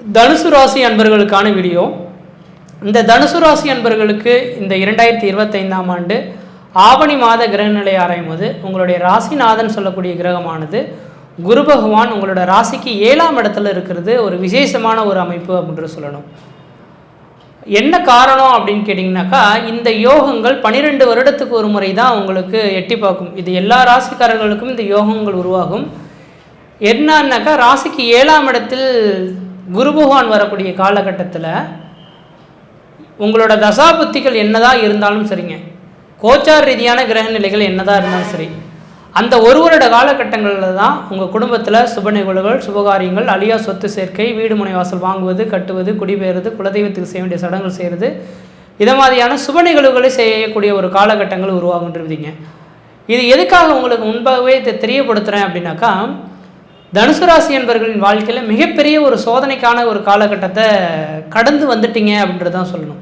தனுசு ராசி அன்பர்களுக்கான வீடியோ. இந்த தனுசு ராசி அன்பர்களுக்கு இந்த இரண்டாயிரத்தி இருபத்தைந்தாம் ஆண்டு ஆவணி மாத கிரகநிலை ஆராயும் போது உங்களுடைய ராசிநாதன் சொல்லக்கூடிய கிரகமானது குரு பகவான் உங்களோட ராசிக்கு ஏழாம் இடத்துல இருக்கிறது ஒரு விசேஷமான ஒரு அமைப்பு அப்படின்னு சொல்லணும். என்ன காரணம் அப்படின்னு கேட்டிங்கனாக்கா இந்த யோகங்கள் பன்னிரெண்டு வருடத்துக்கு ஒரு முறை தான் உங்களுக்கு எட்டி பார்க்கும். இது எல்லா ராசிக்காரர்களுக்கும் இந்த யோகங்கள் உருவாகும். என்னன்னாக்கா ராசிக்கு ஏழாம் இடத்தில் குரு பகவான் வரக்கூடிய காலகட்டத்தில் உங்களோட தசாபுத்திகள் என்னதான் இருந்தாலும் சரிங்க. கோச்சார் ரீதியான கிரக நிலைகள் என்னதான் இருந்தாலும் சரி. அந்த ஒரு வருட காலகட்டங்களில் தான் உங்கள் குடும்பத்தில் சுப நிகழ்வுகள் சுபகாரியங்கள் அழியா சொத்து சேர்க்கை வீடு முனை வாசல் வாங்குவது கட்டுவது குடிபெயர்வது குலதெய்வத்துக்கு செய்ய வேண்டிய சடங்குகள் செய்கிறது இதை மாதிரியான சுப நிகழ்வுகளை செய்யக்கூடிய ஒரு காலகட்டங்கள் உருவாகுன்றீங்க இது எதுக்காக உங்களுக்கு முன்பாகவே தெரியப்படுத்துகிறேன் அப்படின்னாக்கா தனுசு ராசி என்பர்களின் வாழ்க்கையில் மிகப்பெரிய ஒரு சோதனைக்கான ஒரு காலகட்டத்தை கடந்து வந்துட்டீங்க அப்படின்றது தான் சொல்லணும்.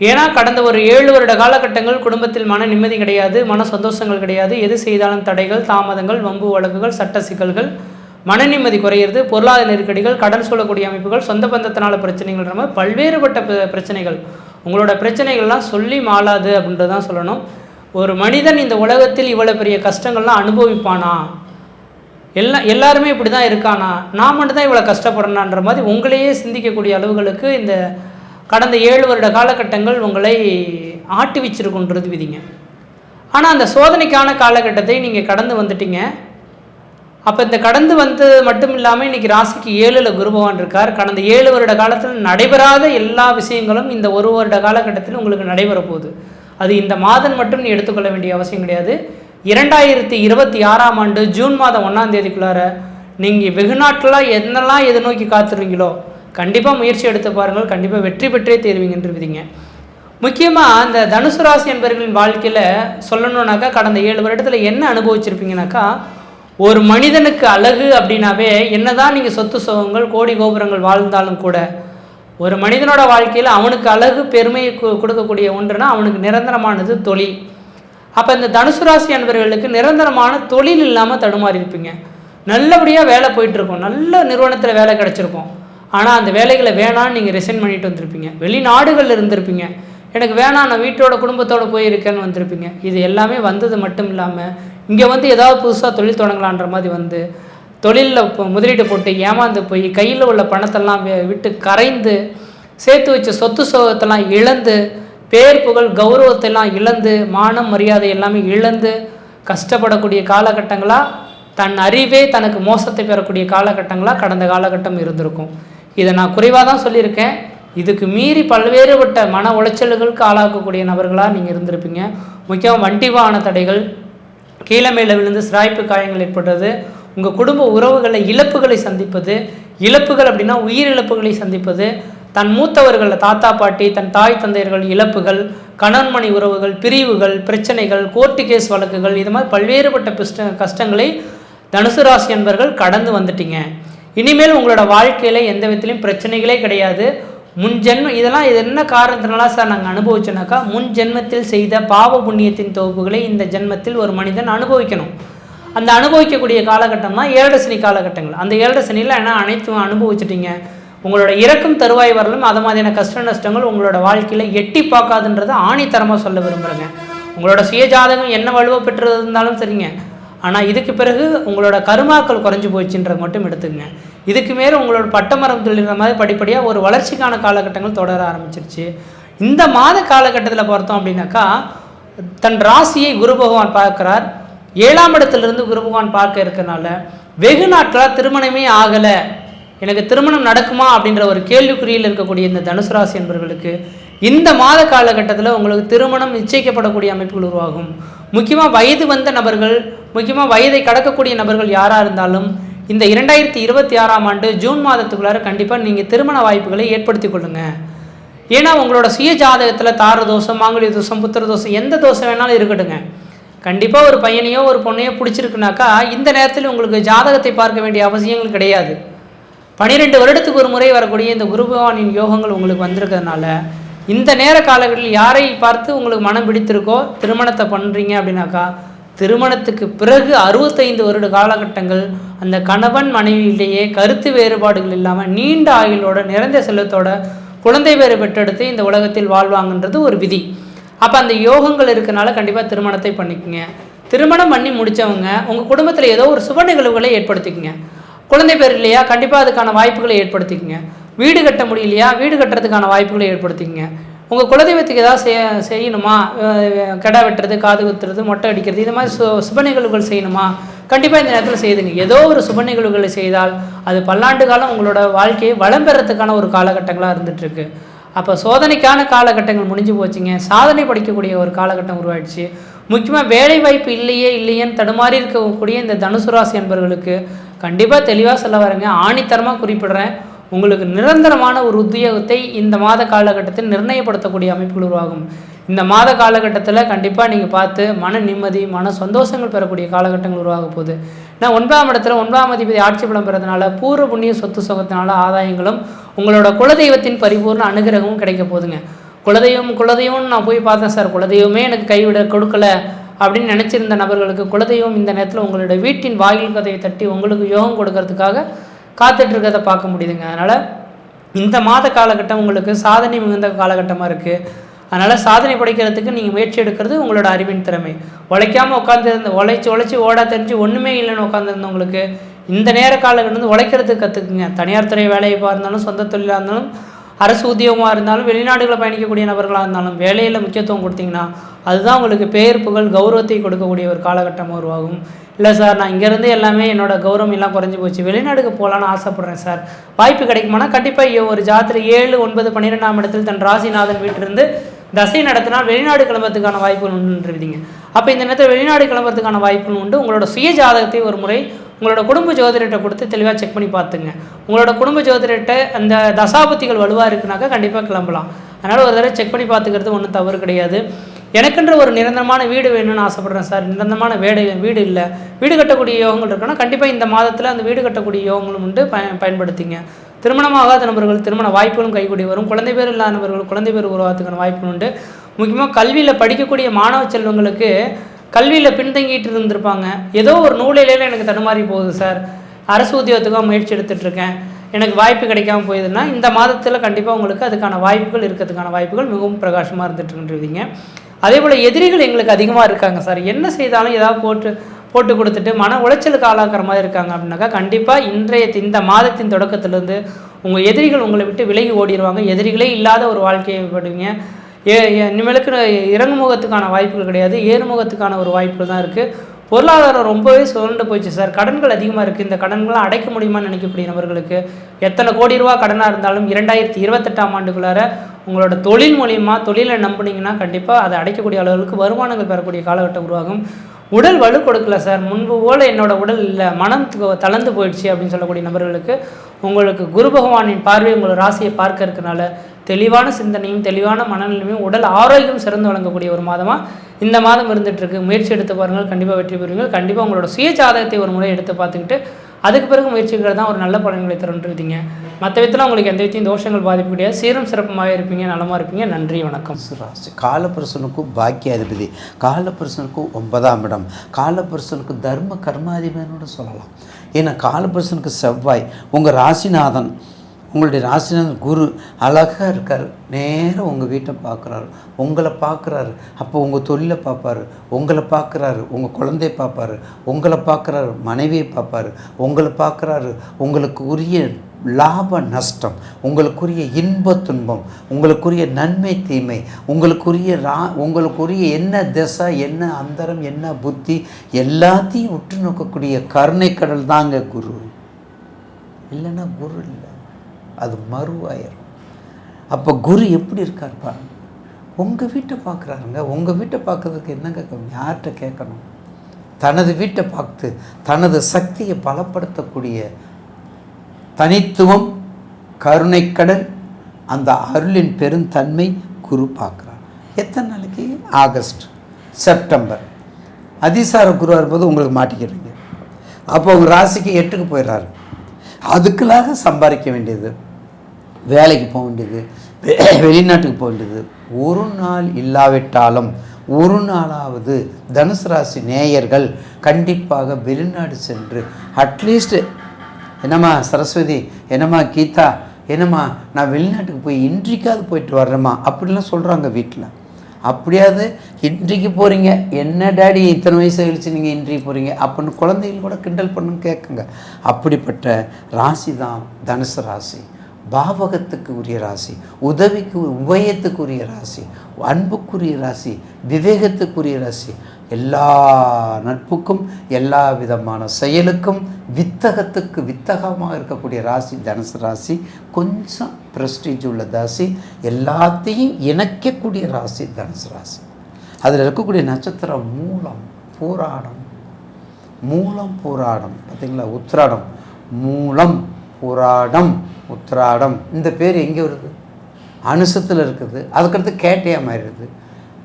ஏன்னா கடந்த ஒரு ஏழு வருட காலகட்டங்கள் குடும்பத்தில் மன நிம்மதி கிடையாது மன சந்தோஷங்கள் கிடையாது. எது செய்தாலும் தடைகள் தாமதங்கள் வம்பு வழக்குகள் சட்ட சிக்கல்கள் மன நிம்மதி குறையிறது பொருளாதார நெருக்கடிகள் கடன் சூழக்கூடிய அமைப்புகள் சொந்த பந்தத்தினால பிரச்சனைகள்ன்ற மாதிரி பல்வேறுபட்ட பிர- பிரச்சனைகள். உங்களோட பிரச்சனைகள்லாம் சொல்லி மாளாது அப்படின்றது தான் சொல்லணும். ஒரு மனிதன் இந்த உலகத்தில் இவ்வளோ பெரிய கஷ்டங்கள்லாம் அனுபவிப்பானா? எல்லா எல்லாருமே இப்படி தான் இருக்கானா? நான் மட்டும் தான் இவ்வளோ கஷ்டப்படணான்ற மாதிரி உங்களையே சிந்திக்கக்கூடிய அளவுகளுக்கு இந்த கடந்த ஏழு வருட காலகட்டங்கள் உங்களை ஆட்டி வச்சிருக்குன்றது விதிங்க. ஆனால் அந்த சோதனைக்கான காலகட்டத்தை நீங்கள் கடந்து வந்துட்டீங்க. அப்போ இந்த கடந்து வந்து மட்டும் இல்லாமல் இன்னைக்கு ராசிக்கு ஏழில் குரு பகவான் இருக்கார். கடந்த ஏழு வருட காலத்தில் நடைபெறாத எல்லா விஷயங்களும் இந்த ஒரு வருட காலகட்டத்தில் உங்களுக்கு நடைபெற போகுது அது இந்த மாதம் மட்டும் நீ எடுத்துக்கொள்ள வேண்டிய அவசியம் கிடையாது. இரண்டாயிரத்தி இருபத்தி ஆறாம் ஆண்டு ஜூன் மாதம் ஒன்றாம் தேதிக்குள்ளார நீங்கள் வெகுநாட்டில் என்னெல்லாம் எது நோக்கி காத்துருவீங்களோ கண்டிப்பாக முயற்சி எடுத்து பாருங்கள் கண்டிப்பாக வெற்றி பெற்றே தேர்வீங்கன்று முக்கியமாக அந்த தனுசு ராசி என்பவர்களின் வாழ்க்கையில் சொல்லணுன்னாக்கா கடந்த ஏழு வருடத்தில் என்ன அனுபவிச்சிருப்பீங்கனாக்கா ஒரு மனிதனுக்கு அழகு அப்படின்னாவே என்னதான் நீங்கள் சொத்து சுகங்கள் கோடி கோபுரங்கள் வாழ்ந்தாலும் கூட ஒரு மனிதனோட வாழ்க்கையில் அவனுக்கு அழகு பெருமையை கொடுக்கக்கூடிய ஒன்றுனா அவனுக்கு நிரந்தரமானது தொழில். அப்போ இந்த தனுசு ராசி அன்பர்களுக்கு நிரந்தரமான தொழில் இல்லாமல் தடுமாறி இருப்பீங்க. நல்லபடியாக வேலை போயிட்டுருக்கும் நல்ல நிறுவனத்தில் வேலை கிடச்சிருக்கும். ஆனால் அந்த வேலைகளை வேணான்னு நீங்கள் ரிசைன் பண்ணிட்டு வந்திருப்பீங்க. வெளிநாடுகளில் இருந்திருப்பீங்க. எனக்கு வேணாம் நான் வீட்டோட குடும்பத்தோடு போயிருக்கேன்னு வந்திருப்பீங்க. இது எல்லாமே வந்தது மட்டும் இல்லாமல் இங்கே வந்து ஏதாவது புதுசாக தொழில் தொடங்கலான்ற மாதிரி வந்து தொழிலில் முதலீடு போட்டு ஏமாந்து போய் கையில் உள்ள பணத்தெல்லாம் விட்டு கரைந்து சேர்த்து வச்ச சொத்து சோகத்தெல்லாம் இழந்து பேர் புகழ் கௌரவத்தெல்லாம் இழந்து மானம் மரியாதை எல்லாமே இழந்து கஷ்டப்படக்கூடிய காலகட்டங்களாக தன் அறிவே தனக்கு மோசத்தை பெறக்கூடிய காலகட்டங்களாக கடந்த காலகட்டம் இருந்திருக்கும். இதை நான் குறைவாக தான் சொல்லியிருக்கேன். இதுக்கு மீறி பல்வேறுபட்ட மன உளைச்சல்களுக்கு ஆளாக்கக்கூடிய நபர்களாக நீங்கள் இருந்திருப்பீங்க. முக்கியம் வண்டி வாகன தடைகள் கீழே மேலே விழுந்து சிராய்ப்பு காயங்கள் ஏற்படுறது உங்கள் குடும்ப உறவுகளை இழப்புகளை சந்திப்பது இழப்புகள் அப்படின்னா உயிரிழப்புகளை சந்திப்பது தன் மூத்தவர்கள் தாத்தா பாட்டி தன் தாய் தந்தையர்கள் இழப்புகள் கணவன்மணி உறவுகள் பிரிவுகள் பிரச்சனைகள் கோர்ட்டு கேஸ் வழக்குகள் இது மாதிரி பல்வேறுபட்ட பிஸ்ட கஷ்டங்களை தனுசு ராசி என்பர்கள் கடந்து வந்துட்டீங்க. இனிமேல் உங்களோட வாழ்க்கையில் எந்த விதத்துலையும் பிரச்சனைகளே கிடையாது. முன் ஜென்மம் இதெல்லாம் இது என்ன காரணத்தினால சார் நாங்கள் அனுபவிச்சோனாக்கா முன் ஜென்மத்தில் செய்த பாவ புண்ணியத்தின் தொகுப்புகளை இந்த ஜென்மத்தில் ஒரு மனிதன் அனுபவிக்கணும். அந்த அனுபவிக்கக்கூடிய காலகட்டம்னா தான் ஏழரை சனி காலகட்டங்கள். அந்த ஏழரை சனியில் என்ன அனைத்தும் அனுபவிச்சிட்டிங்க. உங்களோட இறக்கும் தருவாய் வரலும் அது மாதிரியான கஷ்ட நஷ்டங்கள் உங்களோட வாழ்க்கையில் எட்டி பார்க்காதுன்றதை ஆணித்தரமாக சொல்ல விரும்புகிறேங்க உங்களோட சுயஜாதகம் என்ன வலுவை பெற்று இருந்தாலும் சரிங்க. ஆனால் இதுக்கு பிறகு உங்களோட கருமாக்கள் குறைஞ்சி போச்சுன்றது மட்டும் எடுத்துக்கங்க. இதுக்கு மேலே உங்களோட பட்டமரம் தொழில் மாதிரி படிப்படியாக ஒரு வளர்ச்சிக்கான காலகட்டங்கள் தொடர ஆரம்பிச்சிருச்சு. இந்த மாத காலகட்டத்தில் பார்த்தோம் அப்படின்னாக்கா தன் ராசியை குரு பகவான் பார்க்கிறார். ஏழாம் இடத்துலேருந்து குரு பகவான் பார்க்க இருக்கிறனால வெகு நாட்களாக திருமணமே ஆகலை. எனக்கு திருமணம் நடக்குமா அப்படின்ற ஒரு கேள்விக்குறியில் இருக்கக்கூடிய இந்த தனுசு ராசி என்பவர்களுக்கு இந்த மாத காலகட்டத்தில் உங்களுக்கு திருமணம் நிச்சயிக்கப்படக்கூடிய அமைப்புகள் உருவாகும். முக்கியமாக வயது வந்த நபர்கள் முக்கியமாக வயதை கடக்கக்கூடிய நபர்கள் யாராக இருந்தாலும் இந்த இரண்டாயிரத்தி இருபத்தி ஆறாம் ஆண்டு ஜூன் மாதத்துக்குள்ளார கண்டிப்பாக நீங்கள் திருமண வாய்ப்புகளை ஏற்படுத்தி கொள்ளுங்கள் ஏன்னா உங்களோட சுய ஜாதகத்தில் தார தோஷம் மாங்கல்ய தோஷம் புத்திர தோஷம் எந்த தோஷம் வேணாலும் இருக்கட்டுங்க. கண்டிப்பாக ஒரு பையனையோ ஒரு பொண்ணையோ பிடிச்சிருக்குனாக்கா இந்த நேரத்தில் உங்களுக்கு ஜாதகத்தை பார்க்க வேண்டிய அவசியங்கள் கிடையாது. பன்னிரெண்டு வருடத்துக்கு ஒரு முறை வரக்கூடிய இந்த குரு பகவானின் யோகங்கள் உங்களுக்கு வந்திருக்கிறதுனால இந்த நேர காலங்களில் யாரை பார்த்து உங்களுக்கு மனம் பிடித்திருக்கோ திருமணத்தை பண்ணுறீங்க அப்படின்னாக்கா திருமணத்துக்கு பிறகு அறுபத்தைந்து வருட காலகட்டங்கள் அந்த கணவன் மனைவியிலேயே கருத்து வேறுபாடுகள் இல்லாமல் நீண்ட ஆயுளோட நிறைந்த செல்வத்தோட குழந்தை பேர் பெற்றெடுத்து இந்த உலகத்தில் வாழ்வாங்கன்றது ஒரு விதி. அப்போ அந்த யோகங்கள் இருக்கனால கண்டிப்பாக திருமணத்தை பண்ணிக்கோங்க. திருமணம் பண்ணி முடித்தவங்க உங்கள் குடும்பத்தில் ஏதோ ஒரு சுப நிகழ்வுகளை ஏற்படுத்திக்கங்க. குழந்தை பேர் இல்லையா? கண்டிப்பாக அதுக்கான வாய்ப்புகளை ஏற்படுத்திக்கங்க. வீடு கட்ட முடியலையா? வீடு கட்டுறதுக்கான வாய்ப்புகளை ஏற்படுத்திக்கங்க. உங்கள் குலதெய்வத்துக்கு ஏதாவது செய்ய செய்யணுமா? கெடா கிடா வெட்டுறது காது குத்துறது மொட்டை அடிக்கிறது இது மாதிரி சு சுப நிகழ்வுகள் செய்யணுமா? கண்டிப்பாக இந்த நேரத்தில் செய்துங்க. ஏதோ ஒரு சுப நிகழ்வுகளை செய்தால் அது பல்லாண்டு காலம் உங்களோட வாழ்க்கையை வளம் பெறத்துக்கான ஒரு காலகட்டங்களாக இருந்துகிட்ருக்கு அப்போ சோதனைக்கான காலகட்டங்கள் முடிஞ்சு போச்சுங்க. சாதனை படிக்கக்கூடிய ஒரு காலகட்டம் உருவாயிடுச்சு. முக்கியமாக வேலை வாய்ப்பு இல்லையே இல்லையேன்னு தடுமாறி இருக்கக்கூடிய இந்த தனுசு ராசி என்பவர்களுக்கு கண்டிப்பாக தெளிவாக சொல்ல வரேங்க. ஆணித்தரமாக குறிப்பிடுறேன். உங்களுக்கு நிரந்தரமான ஒரு உத்தியோகத்தை இந்த மாத காலகட்டத்தில் நிர்ணயப்படுத்தக்கூடிய அமைப்புகள் உருவாகும். இந்த மாத காலகட்டத்தில் கண்டிப்பாக நீங்கள் பார்த்து மன நிம்மதி மன சந்தோஷங்கள் பெறக்கூடிய காலகட்டங்கள் உருவாக போகுது. நான் ஒன்பதாம் இடத்துல ஒன்பதாம் அதிபதி ஆட்சி பலம் பெறதுனால பூர்வ புண்ணிய சொத்து சுகத்தினால ஆதாயங்களும் உங்களோட குலதெய்வத்தின் பரிபூர்ண அனுகிரகமும் கிடைக்க போகுதுங்க. குலதெய்வம் குலதெய்வம்னு நான் போய் பார்த்தேன் சார். குலதெய்வமே எனக்கு கைவிட கொடுக்கல. அப்படின்னு நினச்சிருந்த நபர்களுக்கு குலதெய்வம் இந்த நேரத்தில் உங்களோட வீட்டின் வாயில் கதையை தட்டி உங்களுக்கு யோகம் கொடுக்கறதுக்காக காத்துட்ருக்கிறத பார்க்க முடியுதுங்க. அதனால் இந்த மாத காலகட்டம் உங்களுக்கு சாதனை மிகுந்த காலகட்டமாக இருக்குது அதனால் சாதனை படைக்கிறதுக்கு நீங்கள் முயற்சி எடுக்கிறது உங்களோட அறிவின் திறமை. உழைக்காமல் உட்காந்துருந்த உழைச்சி உழைச்சி ஓட தெரிஞ்சு ஒன்றுமே இல்லைன்னு உட்காந்துருந்தவங்களுக்கு இந்த நேர காலகட்டம் வந்து உழைக்கிறதுக்கு கற்றுக்குங்க தனியார் துறை வேலையை இருந்தாலும் சொந்த தொழிலாக இருந்தாலும் அரசு உத்தியோகமாக இருந்தாலும் வெளிநாடுகளில் பயணிக்கக்கூடிய நபர்களாக இருந்தாலும் வேலையில் முக்கியத்துவம் கொடுத்தீங்கன்னா அதுதான் உங்களுக்கு பெயர் புகழ் கௌரவத்தை கொடுக்கக்கூடிய ஒரு காலகட்டம் உருவாகும். இல்லை சார் நான் இங்கேருந்து எல்லாமே என்னோட கௌரவம் எல்லாம் குறைஞ்சி போச்சு. வெளிநாடுக்கு போகலான்னு ஆசைப்பட்றேன் சார். வாய்ப்பு கிடைக்குமானா கண்டிப்பாக ஒரு ஜாத்திரை ஏழு ஒன்பது பன்னிரெண்டாம் இடத்தில் தன் ராசிநாதன் வீட்டிலிருந்து தசை நடத்தினால் வெளிநாடு கிளம்புறதுக்கான வாய்ப்புகள் உண்டுன்றீங்க அப்போ இந்த நேரத்தில் வெளிநாடு கிளம்புறதுக்கான வாய்ப்புகள் உண்டு. உங்களோட சுய ஜாதகத்தை ஒரு முறை உங்களோட குடும்ப ஜோதிடர்கிட்ட கொடுத்து தெளிவாக செக் பண்ணி பார்த்துங்க. உங்களோட குடும்ப ஜோதிடர்கிட்ட அந்த தசாபத்திகள் வலுவாக இருக்குனாக்கா கண்டிப்பாக கிளம்பலாம். அதனால் ஒரு தடவை செக் பண்ணி பார்த்துக்கிறது ஒன்றும் தவறு கிடையாது. எனக்குன்ற ஒரு நிரந்தரமான வீடு வேணும்னு ஆசைப்பட்றேன் சார். நிரந்தரமான வேடு வீடு இல்லை. வீடு கட்டக்கூடிய யோகங்கள் இருக்குன்னா கண்டிப்பாக இந்த மாதத்தில் அந்த வீடு கட்டக்கூடிய யோகங்களும் உண்டு. பய பயன்படுத்திங்க. திருமணமாகாத நபர்கள் திருமண வாய்ப்புகளும் கைகூடி வரும். குழந்தை பேர் இல்லாத நபர்கள் குழந்தை பேர் உருவாத்துக்கான வாய்ப்புகள் உண்டு. முக்கியமாக கல்வியில் படிக்கக்கூடிய மாணவ செல்வங்களுக்கு கல்வியில் பின்தங்கிட்டு இருந்திருப்பாங்க. ஏதோ ஒரு நூலிலையில் எனக்கு தடுமாறி போகுது சார். அரசு உத்தியோகத்துக்காக முயற்சி எடுத்துட்டு இருக்கேன். எனக்கு வாய்ப்பு கிடைக்காம போயிடுதுன்னா இந்த மாதத்தில் கண்டிப்பாக உங்களுக்கு அதுக்கான வாய்ப்புகள் இருக்கிறதுக்கான வாய்ப்புகள் மிகவும் பிரகாசமாக இருந்துட்டுருக்குன்றீங்க அதே போல் எதிரிகள் எங்களுக்கு அதிகமாக இருக்காங்க சார். என்ன செய்தாலும் ஏதாவது போட்டு போட்டு கொடுத்துட்டு மன உளைச்சலுக்கு ஆளாக்குற மாதிரி இருக்காங்க அப்படின்னாக்கா கண்டிப்பாக இன்றைய இந்த மாதத்தின் தொடக்கத்திலேருந்து உங்கள் எதிரிகள் உங்களை விட்டு விலகி ஓடிடுவாங்க எதிரிகளே இல்லாத ஒரு வாழ்க்கையை படுவீங்க ஏ ஏ- இனிமேலுக்கு இறங்குமுகத்துக்கான வாய்ப்புகள் கிடையாது. ஏறுமுகத்துக்கான ஒரு வாய்ப்புகள் தான் இருக்குது பொருளாதாரம் ரொம்பவே சுரண்டு போயிடுச்சு சார். கடன்கள் அதிகமாக இருக்குது இந்த கடன்கள்லாம் அடைக்க முடியுமான்னு நினைக்கக்கூடிய நபர்களுக்கு எத்தனை கோடி ரூபா கடனாக இருந்தாலும் இரண்டாயிரத்தி இருபத்தெட்டாம் ஆண்டுக்குள்ளார உங்களோட தொழில் மூலியமாக தொழிலை நம்புனீங்கன்னா கண்டிப்பாக அதை அடைக்கக்கூடிய அளவுக்கு வருமானங்கள் பெறக்கூடிய காலகட்டம் உருவாகும். உடல் வலு கொடுக்கல சார். முன்பு போல் என்னோட உடல் இல்லை மனம் தளர்ந்து போயிடுச்சு அப்படின்னு சொல்லக்கூடிய நபர்களுக்கு உங்களுக்கு குரு பகவானின் பார்வை உங்களோட ராசியை பார்க்க இருக்கனால தெளிவான சிந்தனையும் தெளிவான மனநிலையும் உடல் ஆரோக்கியம் சிறந்து வழங்கக்கூடிய ஒரு மாதமாக இந்த மாதம் இருந்துகிட்ருக்கு முயற்சி எடுத்து பாருங்கள். கண்டிப்பாக வெற்றி பெறுவீங்க கண்டிப்பாக உங்களோட சுய ஜாதகத்தை ஒரு முறை எடுத்து பார்த்துக்கிட்டு அதுக்கு பிறகு முயற்சிகள் தான் ஒரு நல்ல பலன்களை தருன்றீங்க. மற்ற விதத்தில் உங்களுக்கு எந்த விதத்தையும் தோஷங்கள் பாதிப்பு கிடையாது. சீரும் சிறப்புமாக இருப்பீங்க நலமாக இருப்பீங்க. நன்றி வணக்கம். ராசி காலபுருஷனுக்கும் பாக்கியாதிபதி. காலபுருஷனுக்கும் ஒன்பதாம் இடம். காலபுருஷனுக்கு தர்ம கர்மாதிபதினு சொல்லலாம். ஏன்னா காலபுருஷனுக்கு செவ்வாய் உங்கள் ராசிநாதன் உங்களுடைய ராசிநாதன் குரு அழகாக இருக்கார். நேராக உங்கள் வீட்டை பார்க்குறாரு உங்களை பார்க்குறாரு அப்போ உங்கள் தொழிலை பார்ப்பாரு உங்களை பார்க்குறாரு உங்கள் குழந்தைய பார்ப்பாரு உங்களை பார்க்குறாரு மனைவியை பார்ப்பாரு உங்களை பார்க்குறாரு உங்களுக்கு உரிய லாப நஷ்டம் உங்களுக்குரிய இன்ப துன்பம் உங்களுக்குரிய நன்மை தீமை உங்களுக்குரிய ரா உங்களுக்குரிய என்ன திசை என்ன அந்தரம் என்ன புத்தி எல்லாத்தையும் உற்று நோக்கக்கூடிய கருணை கடல் தாங்க குரு. இல்லைன்னா குரு இல்லை. அது மறுவாயிரும். அப்போ குரு எப்படி இருக்கார் பாருங்க. உங்கள் வீட்டை பார்க்குறாருங்க. உங்கள் வீட்டை பார்க்கறதுக்கு என்னங்க யார்கிட்ட கேட்கணும்? தனது வீட்டை பார்த்து தனது சக்தியை பலப்படுத்தக்கூடிய தனித்துவம் கருணைக்கடல் அந்த அருளின் பெருந்தன்மை குரு பார்க்குறார். எத்தனை நாளைக்கு? August September. அதிசார குருவாக இருப்பது உங்களுக்கு மாட்டிக்கிறீங்க. அப்போ உங்கள் ராசிக்கு எட்டுக்கு போயிடுறாரு. அதுக்குள்ளாக சம்பாதிக்க வேண்டியது. வேலைக்கு போக வேண்டியது வெளிநாட்டுக்கு போக வேண்டியது. ஒரு நாள் இல்லாவிட்டாலும் ஒரு நாளாவது தனுசு ராசி நேயர்கள் கண்டிப்பாக வெளிநாடு சென்று அட்லீஸ்ட் என்னம்மா சரஸ்வதி என்னம்மா கீதா என்னம்மா நான் வெளிநாட்டுக்கு போய் இன்றைக்காவது போயிட்டு வர்றேம்மா அப்படிலாம் சொல்கிறாங்க வீட்டில் அப்படியாவது இன்றைக்கு போகிறீங்க என்ன டேடி இத்தனை வயசு கழிச்சு நீங்கள் இன்றைக்கு போகிறீங்க அப்படின்னு குழந்தைகள் கூட கிண்டல் பண்ணுன்னு கேட்குங்க அப்படிப்பட்ட ராசி தான் தனுசு ராசி. பாவகத்துக்கு உரிய ராசி உதவிக்கு உபயத்துக்குரிய ராசி அன்புக்குரிய ராசி விவேகத்துக்குரிய ராசி எல்லா நட்புக்கும் எல்லா விதமான செயலுக்கும் வித்தகத்துக்கு வித்தகமாக இருக்கக்கூடிய ராசி தனுசு ராசி கொஞ்சம் ப்ரெஸ்டீஜ் உள்ள ராசி எல்லாத்தையும் இணைக்கக்கூடிய ராசி தனுசு ராசி. அதில் இருக்கக்கூடிய நட்சத்திரம் மூலம் பூராடம் மூலம் பூராடம் பார்த்தீங்களா உத்திராடம் மூலம் புராடம். உத்திராடம். இந்த பேர் எங்கே வருது? அனுசத்தில் இருக்குது. அதுக்கடுத்து கேட்டையாக மாறிடுது.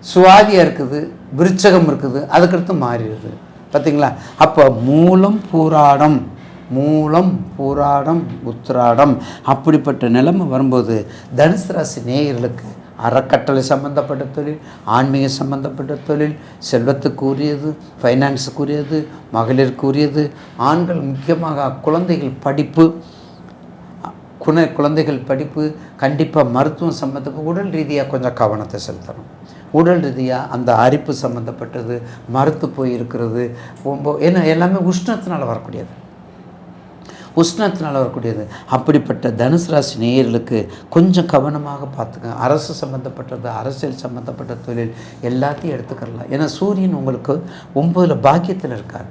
சுவாதியாக இருக்குது விருச்சகம் இருக்குது அதுக்கடுத்து மாறிடுது. பார்த்தீங்களா அப்போ மூலம் பூராடம் மூலம் பூராடம் உத்திராடம். அப்படிப்பட்ட நிலைமை வரும்போது தனுசு ராசி நேயர்களுக்கு அறக்கட்டளை சம்பந்தப்பட்ட தொழில் ஆன்மீக சம்பந்தப்பட்ட தொழில் செல்வத்துக்குரியது ஃபைனான்ஸுக்குரியது மகளிருக்குரியது ஆண்கள் முக்கியமாக குழந்தைகள் படிப்பு குண குழந்தைகள் படிப்பு கண்டிப்பாக மருத்துவம் சம்மந்தப்பட்ட உடல் ரீதியாக கொஞ்சம் கவனத்தை செலுத்தணும். உடல் ரீதியாக அந்த அரிப்பு சம்மந்தப்பட்டது மறுத்து போய் இருக்கிறது ரொம்ப ஏன்னா எல்லாமே உஷ்ணத்தினால் வரக்கூடியது. உஷ்ணத்தினால் வரக்கூடியது. அப்படிப்பட்ட தனுசு ராசி நேயர்களுக்கு கொஞ்சம் கவனமாக பார்த்துக்க அரசு சம்மந்தப்பட்டது அரசியல் சம்மந்தப்பட்ட தொழில் எல்லாத்தையும் எடுத்துக்கலாம் ஏன்னா சூரியன் உங்களுக்கு ஒம்பதில் பாக்கியத்தில் இருக்கார்.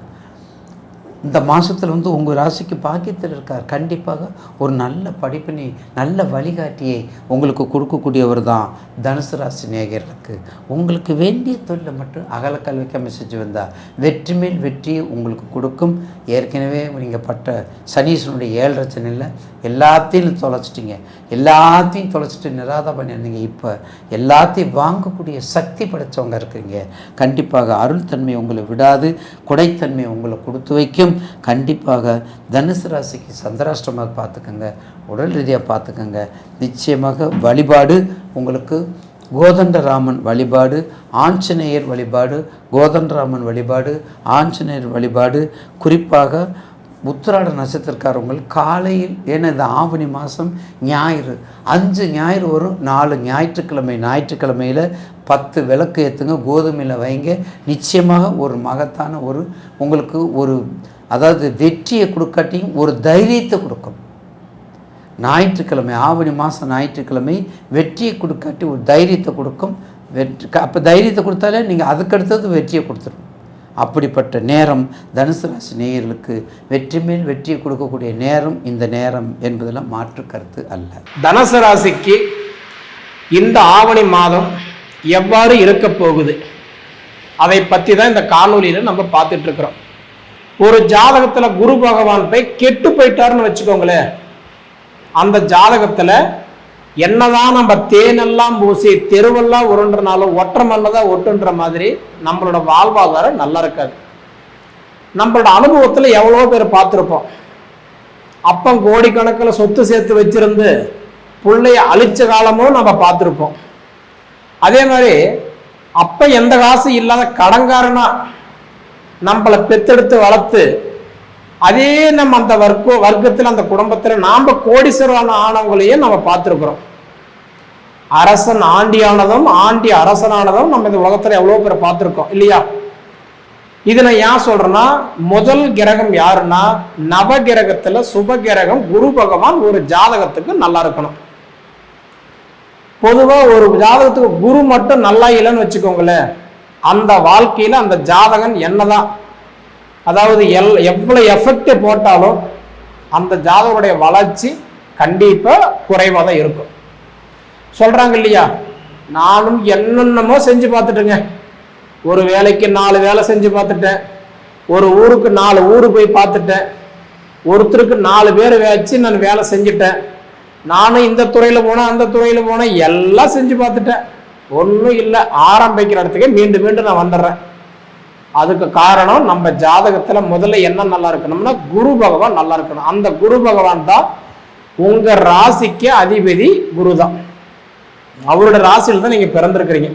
இந்த மாதத்தில் வந்து உங்கள் ராசிக்கு பாக்கியத்தில் இருக்கார். கண்டிப்பாக ஒரு நல்ல படிப்பினை நல்ல வழிகாட்டியை உங்களுக்கு கொடுக்கக்கூடியவர் தான் தனுசு ராசி நேயர்களுக்கு. உங்களுக்கு வேண்டிய தொழிலை மட்டும் அகலக்கல்விக்காமல் மெசேஜ் வந்தால் வெற்றி மேல் வெற்றியை உங்களுக்கு கொடுக்கும். ஏற்கனவே நீங்கள் பட்ட சனீஸ்வனுடைய ஏழு ரச்சனையில் எல்லாத்தையும் தொலைச்சிட்டிங்க. எல்லாத்தையும் தொலைச்சிட்டு நிராதா பண்ணியிருந்தீங்க. இப்போ எல்லாத்தையும் வாங்கக்கூடிய சக்தி படைத்தவங்க இருக்கிறீங்க. கண்டிப்பாக அருள் தன்மை உங்களை விடாது. கொடைத்தன்மை உங்களை கொடுத்து வைக்கும். கண்டிப்பாக தனுசு ராசிக்கு சந்திராஷ்டமாக பார்த்துக்கோங்க. உடல் ரீதியாக பார்த்துக்கோங்க. நிச்சயமாக வழிபாடு உங்களுக்கு கோதண்டராமன் வழிபாடு ஆஞ்சநேயர் வழிபாடு கோதண்டராமன் வழிபாடு ஆஞ்சநேயர் வழிபாடு. குறிப்பாக உத்திராட நட்சத்திரக்காரவங்கள் காலையில் ஏன்னா இந்த ஆவணி மாதம் ஞாயிறு. அஞ்சு ஞாயிறு வரும் நாலு ஞாயிற்றுக்கிழமை ஞாயிற்றுக்கிழமையில் பத்து விளக்கு ஏற்றுங்க கோதுமையில் வைங்க. நிச்சயமாக ஒரு மகத்தான ஒரு உங்களுக்கு ஒரு அதாவது வெற்றியை கொடுக்காட்டியும் ஒரு தைரியத்தை கொடுக்கும் ஞாயிற்றுக்கிழமை ஆவணி மாதம் ஞாயிற்றுக்கிழமை வெற்றியை கொடுக்காட்டி ஒரு தைரியத்தை கொடுக்கும். வெற்றி அப்போ தைரியத்தை கொடுத்தாலே நீங்கள் அதுக்கடுத்தது வெற்றியை கொடுத்துடும் அப்படிப்பட்ட நேரம் தனுசு ராசி நேயர்களுக்கு வெற்றி மேல் வெற்றியை கொடுக்கக்கூடிய நேரம் இந்த நேரம் என்பதெல்லாம் மாற்று கருத்து அல்ல. தனுசு ராசிக்கு இந்த ஆவணி மாதம் எவ்வாறு இருக்க போகுது? அதை பற்றி தான் இந்த காணொலியில் நம்ம பார்த்துட்டு இருக்கிறோம். ஒரு ஜாதகத்தில் குரு பகவான் போய் கெட்டு போயிட்டாருன்னு வச்சுக்கோங்களேன். அந்த ஜாதகத்தில் என்னதான் நம்ம தேனெல்லாம் பூசி தெருவெல்லாம் உருண்டுனாலும் ஒற்றை ஒட்டுன்ற மாதிரி நம்மளோட வாழ்வாதாரம் நல்லா இருக்காது. நம்மளோட அனுபவத்தில் எவ்வளோ பேர் பார்த்துருப்போம். அப்பம் கோடிக்கணக்கில் சொத்து சேர்த்து வச்சிருந்து பிள்ளைய அழிச்ச காலமும் நம்ம பார்த்துருப்போம். அதே மாதிரி அப்ப எந்த காசு இல்லாத கடங்காரனா நம்மளை பெத்தெடுத்து வளர்த்து அதே நம்ம அந்த வர்க்க வர்க்கத்தில் அந்த குடும்பத்தில் நாம் கோடீஸ்வரன் ஆனவங்களையும் நம்ம பார்த்துருக்குறோம். அரசன் ஆண்டியானதும் ஆண்டி அரசனானதும் நம்ம இந்த உலகத்தில் எவ்வளோ பேர் பார்த்துருக்கோம் இல்லையா? இதை நான் ஏன் சொல்றேன்னா முதல் கிரகம் யாருன்னா நவ கிரகத்துல சுப கிரகம் குரு பகவான் ஒரு ஜாதகத்துக்கு நல்லா இருக்கணும். பொதுவாக ஒரு ஜாதகத்துக்கு குரு மட்டும் நல்லா இல்லைன்னு வச்சுக்கோங்களேன். அந்த வாழ்க்கையில் அந்த ஜாதகன் என்னதான்? அதாவது எல் எவ்வளோ எஃபெக்ட் போட்டாலும் அந்த ஜாதகனுடைய வளர்ச்சி கண்டிப்பாக குறைவாக தான் இருக்கும். சொல்கிறாங்க இல்லையா? நானும் என்னென்னமோ செஞ்சு பார்த்துட்டுங்க. ஒரு வேலைக்கு நாலு வேலை செஞ்சு பார்த்துட்டேன். ஒரு ஊருக்கு நாலு ஊரு போய் பார்த்துட்டேன். ஒருத்தருக்கு நாலு பேர் வச்சு நான் வேலை செஞ்சுட்டேன். நானும் இந்த துறையில் போனேன் அந்த துறையில் போனேன் எல்லாம் செஞ்சு பார்த்துட்டேன். ஒன்றும் இல்லை ஆரம்பிக்கிற இடத்துக்கே மீண்டும் மீண்டும் நான் வந்துடுறேன். அதுக்கு காரணம் நம்ம ஜாதகத்துல முதல்ல என்ன நல்லா இருக்கணும்னா குரு பகவான் நல்லா இருக்கணும். அந்த குரு பகவான் தான் உங்க ராசிக்கு அதிபதி குரு தான். அவரோட ராசியில் தான் நீங்க பிறந்திருக்கிறீங்க.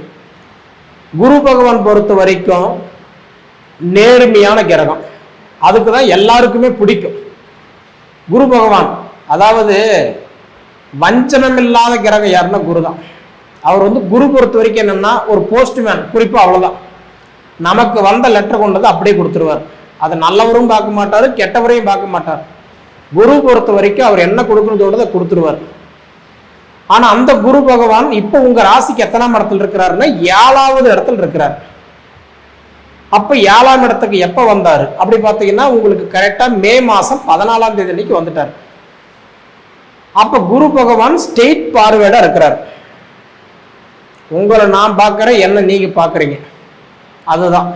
குரு பகவான் பொறுத்த வரைக்கும் நேர்மையான கிரகம். அதுக்கு தான் எல்லாருக்குமே பிடிக்கும். குரு பகவான் அதாவது வஞ்சனம் இல்லாத கிரகம் யாருன்னா குரு தான். அவர் வந்து குரு பொறுத்த வரைக்கும் என்னன்னா ஒரு போஸ்ட்மேன் குறிப்பாக அவ்வளோதான் நமக்கு வந்த லெட்டர் கொண்டதை அப்படியே கொடுத்துருவார். அதை நல்லவரும் பார்க்க மாட்டார் கெட்டவரையும் பார்க்க மாட்டார். குரு பொறுத்த வரைக்கும் அவர் என்ன கொடுக்கணுன்றதை கொடுத்துருவார். ஆனால் அந்த குரு பகவான் இப்போ உங்கள் ராசிக்கு எத்தனாம் இடத்துல இருக்கிறாருன்னா ஏழாவது இடத்துல இருக்கிறார். அப்போ ஏழாம் இடத்துக்கு எப்போ வந்தார்? அப்படி பார்த்தீங்கன்னா உங்களுக்கு கரெக்டாக மே மாதம் பதினாலாம் தேதி அன்னைக்கு வந்துட்டார். அப்போ குரு பகவான் ஸ்டேட் பார்வையிட இருக்கிறார். உங்களை நான் பார்க்குறேன் என்ன நீங்கள் பார்க்குறீங்க. அதுதான்.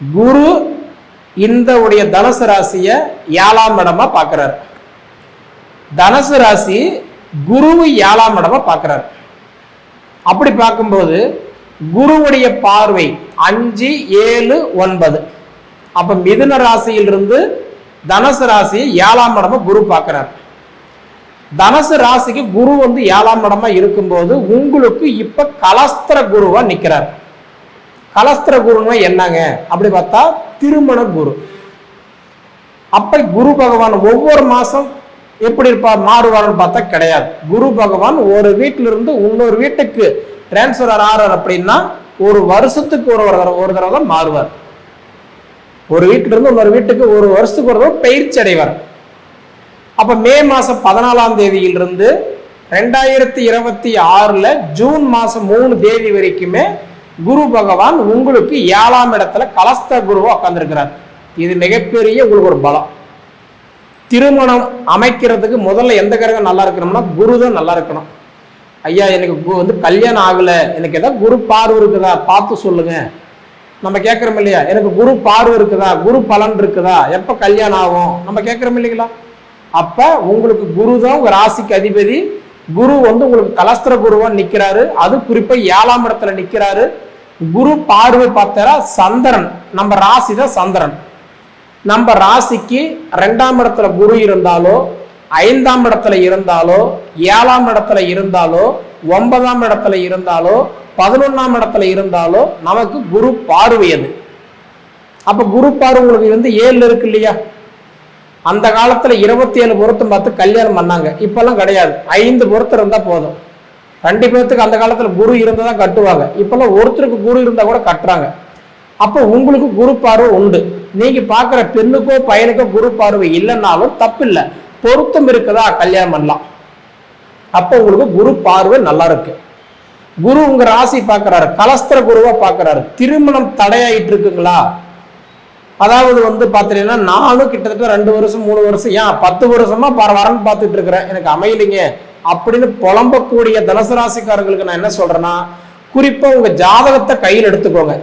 குரு இந்த உடைய தனுசு ராசியை ஏழாம் இடமா பார்க்குறாரு. தனுசு ராசி குருவு ஏழாம் இடமா பார்க்குறாரு. அப்படி பார்க்கும்போது குருவுடைய பார்வை அஞ்சு ஏழு ஒன்பது. அப்போ மிதுன ராசியிலிருந்து தனுசு ராசியை ஏழாம் இடமா குரு பார்க்குறாரு. தனுசு ராசிக்கு குரு வந்து ஏழாம் இடமா இருக்கும்போது உங்களுக்கு இப்ப கலஸ்திர குருவா நிக்கிறார். கலஸ்திர குருன்னா என்னங்க? அப்படி பார்த்தா திருமண குரு. அப்ப குரு பகவான் ஒவ்வொரு மாசம் எப்படி இருப்பார்? மாறுவார்னு பார்த்தா கிடையாது. குரு பகவான் ஒரு வீட்டில இருந்து இன்னொரு வீட்டுக்கு டிரான்ஸ்ஃபர் ஆறார் அப்படின்னா ஒரு வருஷத்துக்கு ஒரு ஒரு தடவை ஒரு தடவை தான் மாறுவார். ஒரு வீட்டில இருந்து இன்னொரு வீட்டுக்கு ஒரு வருஷத்துக்கு ஒரு தடவை பயிற்சி அடைவார். அப்போ மே மாதம் பதினாலாம் தேதியிலிருந்து ரெண்டாயிரத்தி இருபத்தி ஆறில் ஜூன் மாதம் மூணு தேதி வரைக்குமே குரு பகவான் உங்களுக்கு ஏழாம் இடத்துல கலஸ்த குருவா உட்காந்துருக்கிறார் இது மிகப்பெரிய உங்களுக்கு ஒரு பலம். திருமணம் அமைக்கிறதுக்கு முதல்ல எந்த கிரகம் நல்லா இருக்கணும்னா குரு தான் நல்லா இருக்கணும். ஐயா எனக்கு கு- வந்து கல்யாணம் ஆகலை. எனக்கு ஏதாவது குரு பார்வை இருக்குதா? பார்த்து சொல்லுங்க. நம்ம கேட்குறோம் இல்லையா? எனக்கு குரு பார்வை இருக்குதா? குரு பலன் இருக்குதா? எப்போ கல்யாணம் ஆகும்? நம்ம கேட்குறோம் இல்லைங்களா? அப்போ உங்களுக்கு குரு தான் உங்கள் ராசிக்கு அதிபதி. குரு வந்து உங்களுக்கு கலஸ்திர குருவாக நிற்கிறாரு அது குறிப்பாக ஏழாம் இடத்துல நிற்கிறாரு குரு பார்வை பார்த்தா சந்திரன். நம்ம ராசி தான் சந்திரன். நம்ம ராசிக்கு ரெண்டாம் இடத்துல குரு இருந்தாலோ ஐந்தாம் இடத்துல இருந்தாலோ ஏழாம் இடத்துல இருந்தாலோ ஒன்பதாம் இடத்துல இருந்தாலோ பதினொன்னாம் இடத்துல இருந்தாலோ நமக்கு குரு பார்வை அது. அப்ப குரு பார்வை உங்களுக்கு வந்து ஏழில் இருக்கு இல்லையா? அந்த காலத்தில் இருபத்தி ஏழு பொருத்தம் பார்த்து கல்யாணம் பண்ணாங்க. இப்போல்லாம் கிடையாது. ஐந்து பொருத்தம் இருந்தால் போதும். ரெண்டு பேர்த்துக்கு அந்த காலத்தில் குரு இருந்தால் தான் கட்டுவாங்க. இப்போல்லாம் ஒருத்தருக்கு குரு இருந்தால் கூட கட்டுறாங்க. அப்போ உங்களுக்கு குரு பார்வை உண்டு. நீங்கள் பார்க்குற பெண்ணுக்கோ பையனுக்கோ குரு பார்வை இல்லைன்னாலும் தப்பு இல்லை பொருத்தம் இருக்குதா? கல்யாணம் பண்ணலாம். அப்போ உங்களுக்கு குரு பார்வை நல்லா இருக்கு. குரு உங்க ராசி பார்க்குறாரு. கலஸ்திர குருவாக பார்க்கறாரு. திருமணம் தடையாயிட்டு இருக்குங்களா? அதாவது வந்து பார்த்தீங்கன்னா நானும் கிட்டத்தட்ட ரெண்டு வருஷம் மூணு வருஷம் ஏன் பத்து வருஷமா பர வரன்னு பார்த்துட்டு இருக்கிறேன். எனக்கு அமையலைங்க. அப்படின்னு புலம்பக்கூடிய தனுசு ராசிக்காரர்களுக்கு நான் என்ன சொல்றேன்னா குறிப்பா உங்க ஜாதகத்தை கையில் எடுத்துக்கோங்க.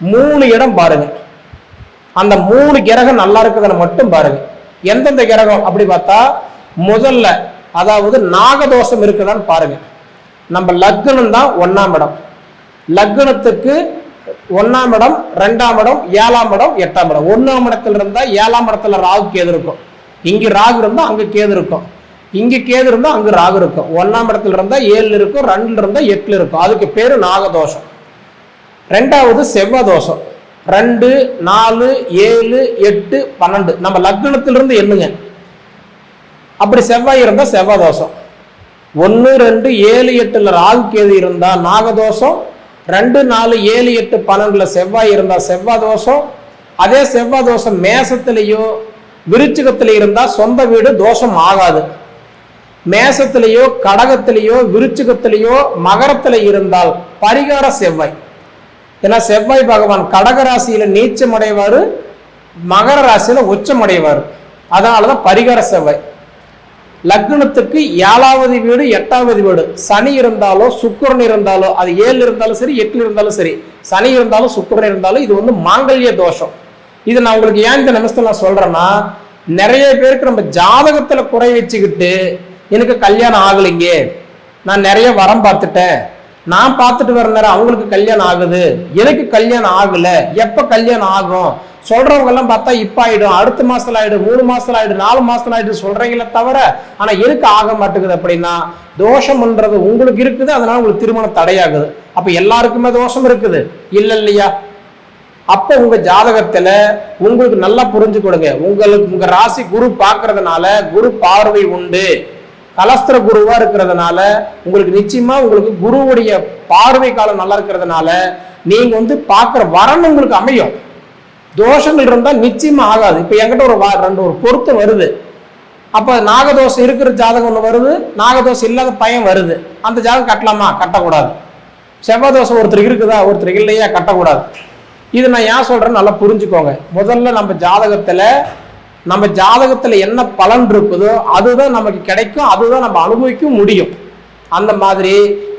மூணு இடம் பாருங்க. அந்த மூணு கிரகம் நல்லா இருக்குதுன்னு மட்டும் பாருங்க. எந்தெந்த கிரகம் அப்படி பார்த்தா முதல்ல அதாவது நாகதோஷம் இருக்குதான்னு பாருங்க. நம்ம லக்னம் தான் ஒன்னாம் இடம். லக்னத்துக்கு ஒன்னாம் இடம் ரெண்டாம் இடம் ஏழாம் இடம் எட்டாம் இடம். ஒன்னாம் இடத்துல இருந்தா ஏழாம் இடத்துல ராகு கேது இருக்கும். இங்க ராகு இருந்தா அங்க கேது இருக்கும். இங்க கேது இருந்தா அங்க ராகு இருக்கும். ஒன்னாம் இடத்துல இருந்தா ஏழுல இருக்கும் ரெண்டுல இருந்தா எட்டுல இருக்கும். அதுக்கு பேரு நாகதோஷம். ரெண்டாவது செவ்வாய் தோஷம் ரெண்டு நாலு ஏழு எட்டு பன்னெண்டு. நம்ம லக்னத்திலிருந்து எண்ணுங்க. அப்படி செவ்வாய் இருந்தா செவ்வாய் தோஷம் ஒன்று ரெண்டு ஏழு எட்டுல ராகு கேது இருந்தா நாகதோஷம். ரெண்டு நாலு ஏழு எட்டு பன்னெண்டுல செவ்வாய் இருந்தா செவ்வாய் தோஷம் அதே செவ்வாய் தோஷம் மேசத்திலேயோ விருச்சிகத்திலே இருந்தா சொந்த வீடு தோஷம் ஆகாது. மேசத்திலேயோ கடகத்திலேயோ விருச்சிகத்திலேயோ மகரத்தில் இருந்தால் பரிகார செவ்வாய். ஏன்னா செவ்வாய் பகவான் கடக ராசியில நீச்சம் அடைவார் மகர ராசியில உச்சம் அடைவார் அதனாலதான் பரிகார செவ்வாய். லக்னத்துக்கு ஏழாவது வீடு எட்டாவது வீடு. சனி இருந்தாலோ சுக்கரன் இருந்தாலோ அது ஏழு இருந்தாலும் சரி எட்டில் இருந்தாலும் சரி. சனி இருந்தாலும் சுக்கரன் இருந்தாலும் இது வந்து மாங்கல்ய தோஷம். இது நான் உங்களுக்கு ஏன் இந்த நிமிஷத்தில் நான் சொல்றேன்னா நிறைய பேருக்கு நம்ம ஜாதகத்தில் குறை வச்சுக்கிட்டு எனக்கு கல்யாணம் ஆகலைங்க நான் நிறைய வரம் பார்த்துட்டேன் நான் பார்த்துட்டு வர நேரம் அவங்களுக்கு கல்யாணம் ஆகுது எனக்கு கல்யாணம் ஆகல எப்போ கல்யாணம் ஆகும்? சொல்றவங்க எல்லாம் பார்த்தா இப்ப ஆயிடும் அடுத்த மாசத்துல ஆயிடும் மூணு மாசத்துல ஆயிடும் நாலு மாசத்துல ஆயிடும் சொல்றீங்களே தவிர ஆனா எதுக்கு ஆக மாட்டேங்குது அப்படின்னா தோஷம்ன்றது உங்களுக்கு இருக்குது அதனால உங்களுக்கு திருமணம் தடையாகுது. அப்ப எல்லாருக்குமே தோஷம் இருக்குது. இல்ல இல்லையா? அப்ப உங்க ஜாதகத்துல உங்களுக்கு நல்லா புரிஞ்சு கொடுங்க. உங்களுக்கு உங்க ராசி குரு பாக்குறதுனால குரு பார்வை உண்டு. கலஸ்திர குருவா இருக்கிறதுனால உங்களுக்கு நிச்சயமா உங்களுக்கு குருவுடைய பார்வை காலம் நல்லா இருக்கிறதுனால நீங்க வந்து பார்க்குற வரன் உங்களுக்கு அமையும். தோஷங்கள் இருந்தால் நிச்சயமா ஆகாது. இப்போ என்கிட்ட ஒரு ரெண்டு ஒரு பொருத்தம் வருது. அப்போ நாகதோஷம் இருக்கிற ஜாதகம் ஒன்று வருது நாகதோஷம் இல்லாத பையன் வருது. அந்த ஜாதகம் கட்டலாமா? கட்டக்கூடாது. செவ்வாய் தோஷம் ஒருத்தர் இருக்குதா? ஒருத்தர் இல்லையா? கட்டக்கூடாது. இது நான் ஏன் சொல்கிறேன் நல்லா புரிஞ்சுக்கோங்க. முதல்ல நம்ம ஜாதகத்தில் நம்ம ஜாதகத்தில் என்ன பலன் இருக்குதோ அதுதான் நமக்கு கிடைக்கும் அதுதான் நம்ம அனுபவிக்க முடியும். அந்த மாதிரி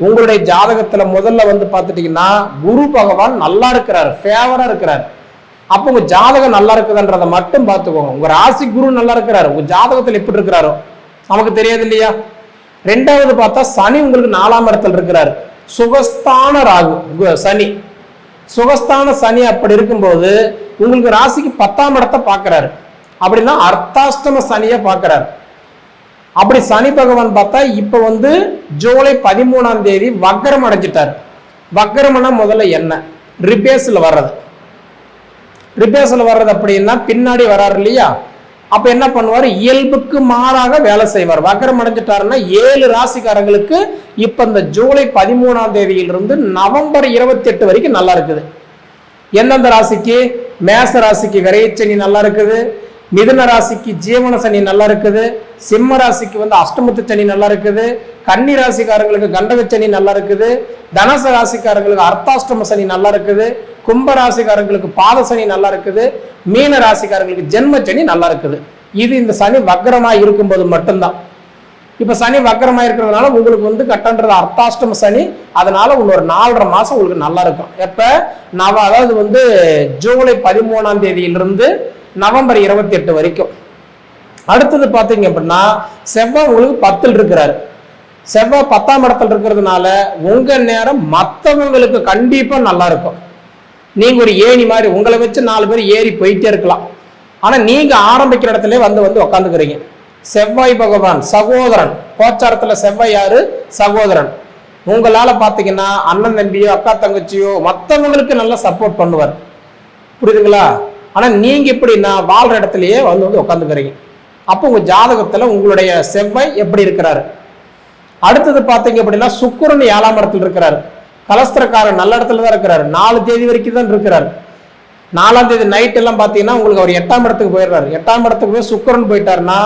உங்களுடைய ஜாதகத்தில் முதல்ல வந்து பார்த்துட்டிங்கன்னா குரு பகவான் நல்லா இருக்கிறார் ஃபேவராக இருக்கிறார். அப்போ உங்க ஜாதகம் நல்லா இருக்குதுன்றதை மட்டும் பார்த்துக்கோங்க. உங்க ராசி குரு நல்லா இருக்கிறாரு. உங்க ஜாதகத்துல எப்படி இருக்கிறாரோ? நமக்கு தெரியாது இல்லையா? ரெண்டாவது பார்த்தா சனி உங்களுக்கு நாலாம் இடத்துல இருக்கிறாரு. சுகஸ்தான ராகு சனி. சுகஸ்தான சனி அப்படி இருக்கும்போது உங்களுக்கு ராசிக்கு பத்தாம் இடத்தை பார்க்குறாரு. அப்படின்னா அர்த்தாஷ்டம சனியை பார்க்குறாரு. அப்படி சனி பகவான் பார்த்தா இப்ப வந்து ஜூலை பதிமூணாம் தேதி வக்கரம் அடைஞ்சிட்டார். வக்கரம்னா முதல்ல என்ன? ரிபேஸ்ல வர்றது. ரிபேஸ்ல வர்றது அப்படின்னா பின்னாடி வராரு இல்லையா? அப்ப என்ன பண்ணுவார்? இயல்புக்கு மாறாக வேலை செய்வார். வக்கரம் அடைஞ்சிட்டாருன்னா ஏழு ராசிக்காரங்களுக்கு இப்ப இந்த ஜூலை பதிமூணாம் தேதியிலிருந்து நவம்பர் இருபத்தி எட்டு வரைக்கும் நல்லா இருக்குது. எந்தெந்த ராசிக்கு? மேச ராசிக்கு விரையச்சனி நல்லா இருக்குது. மிதுன ராசிக்கு ஜீவன சனி நல்லா இருக்குது. சிம்ம ராசிக்கு வந்து அஷ்டமத்து சனி நல்லா இருக்குது. கன்னி ராசிக்காரங்களுக்கு கண்டக சனி நல்லா இருக்குது. தனுசு ராசிக்காரங்களுக்கு அர்த்தாஷ்டம சனி நல்லா இருக்குது. கும்ப ராசிக்காரங்களுக்கு பாத சனி நல்லா இருக்குது. மீன ராசிக்காரங்களுக்கு ஜென்ம சனி நல்லா இருக்குது. இது இந்த சனி வக்கரமா இருக்கும்போது மட்டும்தான். இப்ப சனி வக்கரமா இருக்கிறதுனால உங்களுக்கு வந்து கட்டன்றது அர்த்தாஷ்டம சனி. அதனால இன்னொரு நாலரை மாசம் உங்களுக்கு நல்லா இருக்கும். எப்ப? நவ அதாவது வந்து ஜூலை பதிமூணாம் தேதியிலிருந்து நவம்பர் இருபத்தி எட்டு வரைக்கும். அடுத்தது பாத்தீங்க அப்படின்னா செவ்வாய் உங்களுக்கு பத்தில் இருக்கிறாரு. செவ்வாய் பத்தாம் இடத்துல இருக்கிறதுனால உங்க நேரம் மற்றவங்களுக்கு கண்டிப்பா நல்லா இருக்கும். நீங்கள் ஒரு ஏணி மாதிரி உங்களை வச்சு நாலு பேர் ஏறி போயிட்டே இருக்கலாம். ஆனால் நீங்கள் ஆரம்பிக்கிற இடத்துல வந்து வந்து உக்காந்துக்கிறீங்க. செவ்வாய் பகவான் சகோதரன். கோச்சாரத்தில் செவ்வாய் யாரு? சகோதரன். உங்களால் பார்த்தீங்கன்னா அண்ணன் தம்பியோ அக்கா தங்கச்சியோ மற்றவங்களுக்கு நல்லா சப்போர்ட் பண்ணுவார். புரியுதுங்களா? ஆனால் நீங்கள் எப்படின்னா வாழ்கிற இடத்துலையே வந்து வந்து உட்காந்துக்கிறீங்க அப்போ உங்கள் ஜாதகத்தில் உங்களுடைய செவ்வாய் எப்படி இருக்கிறாரு? அடுத்தது பார்த்தீங்க அப்படின்னா சுக்கிரன் ஏழாம் இடத்துல இருக்கிறாரு. கலஸ்திரக்காரர் நல்ல இடத்துல தான் இருக்கிறாரு. நாலு தேதி வரைக்கும் தான் இருக்கிறாரு. நாலாம் தேதி நைட் எல்லாம் பார்த்தீங்கன்னா உங்களுக்கு அவர் எட்டாம் இடத்துக்கு போயிடுறாரு. எட்டாம் இடத்துக்கு போய் சுக்கரன் போயிட்டாருன்னா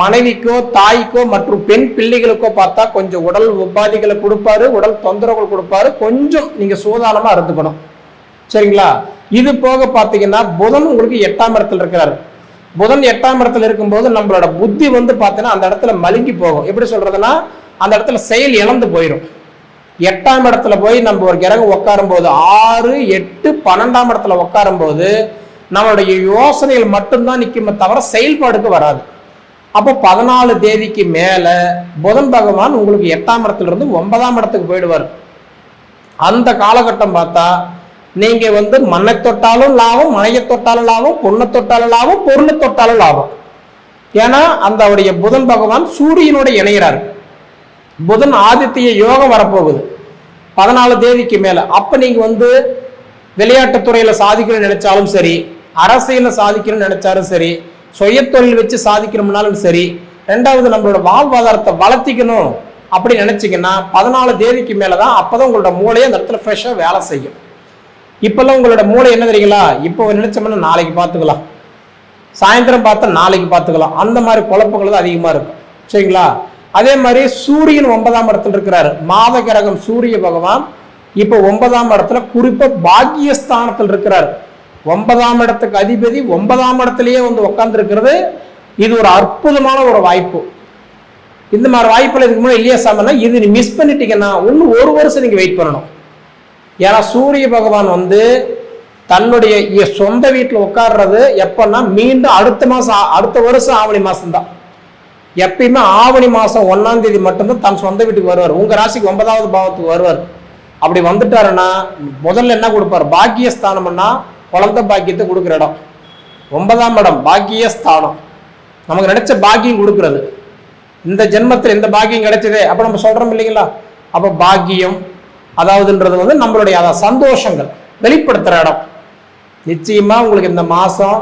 மனைவிக்கோ தாய்க்கோ மற்றும் பெண் பிள்ளைகளுக்கோ பார்த்தா கொஞ்சம் உடல் உபாதிகளை கொடுப்பாரு உடல் தொந்தரவுகள் கொடுப்பாரு. கொஞ்சம் நீங்க சூதானமா இருந்துக்கணும் சரிங்களா? இது போக பார்த்தீங்கன்னா புதன் உங்களுக்கு எட்டாம் இடத்துல இருக்கிறாரு. புதன் எட்டாம் இடத்துல இருக்கும்போது நம்மளோட புத்தி வந்து பார்த்தீங்கன்னா அந்த இடத்துல மழுங்கி போகும். எப்படி சொல்றதுன்னா அந்த இடத்துல செயல் இழந்து போயிடும் எட்டாம் இடத்துல போய் நம்ம ஒரு கிரகம் உட்காரும் போது ஆறு எட்டு பன்னெண்டாம் இடத்துல உட்காரும் போது நம்மளுடைய யோசனைகள் மட்டும்தான் நிற்குமே தவிர செயல்பாடுக்கு வராது. அப்போ பதினாலு தேதிக்கு மேலே புதன் பகவான் உங்களுக்கு எட்டாம் இடத்துலேருந்து ஒன்பதாம் இடத்துக்கு போயிடுவார். அந்த காலகட்டம் பார்த்தா நீங்கள் வந்து மண்ணை தொட்டாலும் லாபம் மனையை தொட்டாலும் லாபம் பொண்ணை தொட்டாலும் லாபம் பொருளை தொட்டாலும் லாபம். ஏன்னா அந்த அவருடைய புதன் பகவான் சூரியனோட இணைகிறார் புதன் ஆதித்ய யோகம் வரப்போகுது. பதினாலு தேதிக்கு மேல. அப்ப நீங்க வந்து விளையாட்டுத்துறையில சாதிக்கணும்னு நினைச்சாலும் சரி அரசியல சாதிக்கணும்னு நினைச்சாலும் சரி சுயத்தொழில் வச்சு சாதிக்கணும்னாலும் சரி ரெண்டாவது நம்மளோட வாழ்வாதாரத்தை வளர்த்திக்கணும் அப்படி நினைச்சிங்கன்னா பதினாலு தேதிக்கு மேலதான் அப்பதான் உங்களோட மூளையை அந்த இடத்துல ஃப்ரெஷ்ஷா வேலை செய்யும். இப்பெல்லாம் உங்களோட மூளை என்ன தெரியுங்களா? இப்போ நினைச்சோம்னா நாளைக்கு பார்த்துக்கலாம். சாயந்தரம் பார்த்தா நாளைக்கு பார்த்துக்கலாம். அந்த மாதிரி குழப்பங்கள் தான் அதிகமாக இருக்கும். சரிங்களா? அதே மாதிரி சூரியன் ஒன்பதாம் இடத்துல இருக்கிறாரு. மாத கிரகம் சூரிய பகவான் இப்போ ஒன்பதாம் இடத்துல குறிப்பா பாக்கியஸ்தானத்தில் இருக்கிறார். ஒன்பதாம் இடத்துக்கு அதிபதி ஒன்பதாம் இடத்துலயே வந்து உட்காந்துருக்கிறது இது ஒரு அற்புதமான ஒரு வாய்ப்பு. இந்த மாதிரி வாய்ப்புல இதுக்கு முன்னாடி இல்லையா சாமனா இது நீ மிஸ் பண்ணிட்டீங்கன்னா இன்னும் ஒரு வருஷம் நீங்க வெயிட் பண்ணணும். ஏன்னா சூரிய பகவான் வந்து தன்னுடைய சொந்த வீட்டில் உட்கார்றது எப்பன்னா மீண்டும் அடுத்த மாசம் ஆ- அடுத்த வருஷம் ஆவணி மாதம்தான் எப்பயுமே ஆவணி மாதம் ஒன்றாம் தேதி மட்டும்தான் தன் சொந்த வீட்டுக்கு வருவார். உங்கள் ராசிக்கு ஒன்பதாவது பாவத்துக்கு வருவார். அப்படி வந்துட்டாருன்னா முதல்ல என்ன கொடுப்பார்? பாக்கியஸ்தானம்னா குழந்த பாக்கியத்தை கொடுக்குற இடம். ஒன்பதாம் இடம் பாக்கிய ஸ்தானம் நமக்கு நினச்ச பாக்கியம் கொடுக்குறது. இந்த ஜென்மத்தில் இந்த பாக்கியம் கிடைச்சதே. அப்போ நம்ம சொல்கிறோம் இல்லைங்களா? அப்போ பாக்கியம் அதாவதுன்றது வந்து நம்மளுடைய அதான் சந்தோஷங்கள் வெளிப்படுத்துகிற இடம். நிச்சயமாக உங்களுக்கு இந்த மாதம்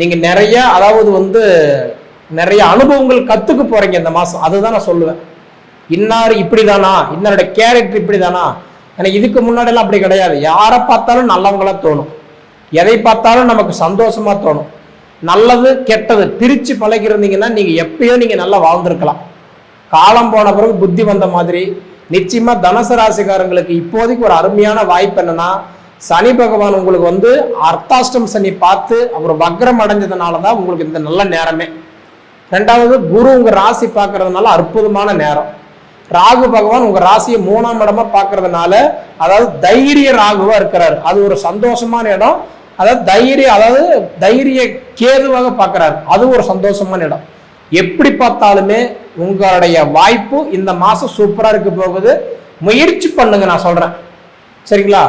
நீங்கள் நிறைய அதாவது வந்து நிறைய அனுபவங்கள் கத்துக்க போறீங்க இந்த மாசம். அதுதான் நான் சொல்லுவேன். இன்னார் இப்படிதானா? இன்னாரோட கேரக்டர் இப்படிதானா? எனக்கு இதுக்கு முன்னாடிலாம் அப்படி கிடையாது. யாரை பார்த்தாலும் நல்லவங்களா தோணும். எதை பார்த்தாலும் நமக்கு சந்தோஷமா தோணும். நல்லது கெட்டது பிரிச்சு பழகிருந்தீங்கன்னா நீங்க எப்பயோ நீங்க நல்லா வாழ்ந்துருக்கலாம். காலம் போன பிறகு புத்தி வந்த மாதிரி நிச்சயமா தனுசு ராசிக்காரங்களுக்கு இப்போதைக்கு ஒரு அருமையான வாய்ப்பு என்னன்னா சனி பகவான் உங்களுக்கு வந்து அர்த்தாஷ்டம் சனி பார்த்து அவர் வக்ரம் அடைஞ்சதுனால தான் உங்களுக்கு இந்த நல்ல நேரமே. ரெண்டாவது குரு உங்க ராசி பார்க்கறதுனால அற்புதமான நேரம். ராகு பகவான் உங்க ராசியை மூணாம் இடமா பார்க்கறதுனால அதாவது தைரிய ராகுவா இருக்கிறாரு. அது ஒரு சந்தோஷமான இடம். அதாவது தைரிய அதாவது தைரிய கேதுவாக பார்க்குறாரு. அது ஒரு சந்தோஷமான இடம். எப்படி பார்த்தாலுமே உங்களுடைய வாய்ப்பு இந்த மாசம் சூப்பரா இருக்க போகுது. முயற்சி பண்ணுங்க நான் சொல்றேன். சரிங்களா?